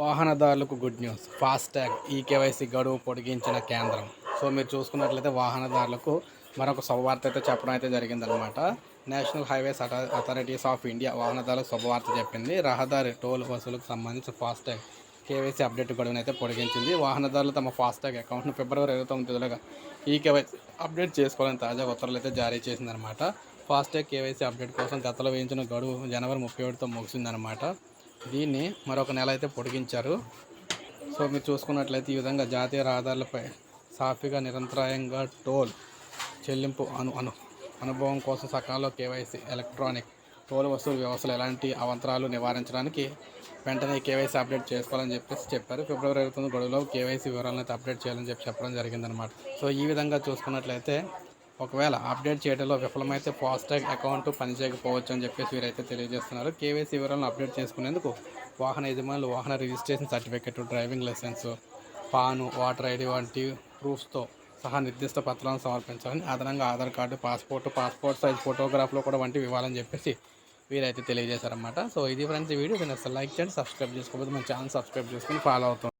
వాహనదారులకు good news FASTag e KYC గడువు పొడిగించిన కేంద్రం. సో మీరు చూసుకున్నట్లయితే వాహనదారులకు మరొక శుభవార్త అయితే చెప్పడం అయితే జరిగిందనమాట national highways authorities of India వాహనదారులకు శుభవార్త చెప్పింది. రహదారి టోల్ వసూలుకు సంబంధించి ఫాస్టాగ్ కేవైసీ అప్డేట్ గడువును అయితే పొడిగించింది. వాహనదారులు తమ ఫాస్టాగ్ అకౌంట్ను ఫిబ్రవరి ఇరవై తొమ్మిదిలోగా ఈ కేవైసీ అప్డేట్ చేసుకోవాలని తాజా ఉత్తర్వులు అయితే జారీ చేసిందనమాట ఫాస్టాగ్ కేవైసీ అప్డేట్ కోసం గతంలో వేయించిన గడువు జనవరి ముప్పై ఒకటితో ముగిసిందనమాట దీన్ని మరొక నెల అయితే పొడిగించారు. సో మీరు చూసుకున్నట్లయితే ఈ విధంగా జాతీయ రహదారులపై సాఫీగా నిరంతరాయంగా టోల్ చెల్లింపు అను అను అనుభవం కోసం సకాలంలో కేవైసీ ఎలక్ట్రానిక్ టోల్ వసూలు వ్యవస్థలు ఎలాంటి అవంతరాలు నివారించడానికి వెంటనే కేవైసీ అప్డేట్ చేసుకోవాలని చెప్పేసి చెప్పారు. ఫిబ్రవరి ఇరవై తొమ్మిది గడువులో కేవైసీ వివరాలను అయితే అప్డేట్ చేయాలని చెప్పి చెప్పడం జరిగిందనమాట సో ఈ విధంగా చూసుకున్నట్లయితే ఒకవేళ అప్డేట్ చేయడంలో విఫలమైతే ఫాస్టాగ్ అకౌంట్ పనిచేయకపోవచ్చు అని చెప్పేసి వీరైతే తెలియజేస్తున్నారు. కేవైసీ వివరాలను అప్డేట్ చేసుకునేందుకు వాహన యజమానులు వాహన registration certificate driving licence PAN voter ID వంటి ప్రూఫ్స్తో సహా నిర్దిష్ట పత్రాలను సమర్పించాలని అదనంగా Aadhaar card passport passport size ఫోటోగ్రాఫ్లో కూడా వంటివి ఇవ్వాలని చెప్పేసి వీరైతే తెలియజేశారన్నమాట. సో ఇది ఫ్రెండ్స్ వీడియో. నేను లైక్ చేయండి సబ్స్క్రైబ్ చేసుకోకపోతే మన ఛానల్ సబ్స్క్రైబ్ చేసుకుని ఫాలో అవుతాం